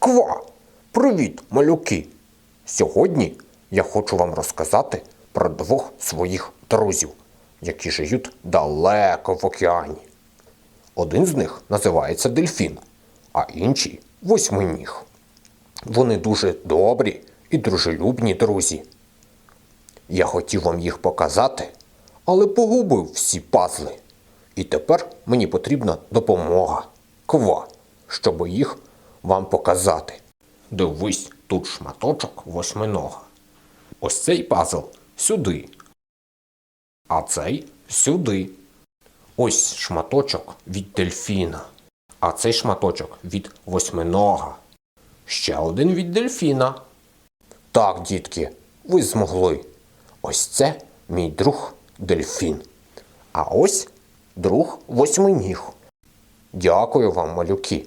Ква! Привіт, малюки! Сьогодні я хочу вам розказати про двох своїх друзів, які живуть далеко в океані. Один з них називається дельфін, а інший восьминіг. Вони дуже добрі і дружелюбні друзі. Я хотів вам їх показати, але погубив всі пазли. І тепер мені потрібна допомога. Ква, щоб їх вам показати. Дивись, тут шматочок восьминога. Ось цей пазл сюди. А цей сюди. Ось шматочок від дельфіна. А цей шматочок від восьминога. Ще один від дельфіна. Так, дітки, ви змогли. Ось це мій друг дельфін. А ось друг восьминіг. Дякую вам, малюки.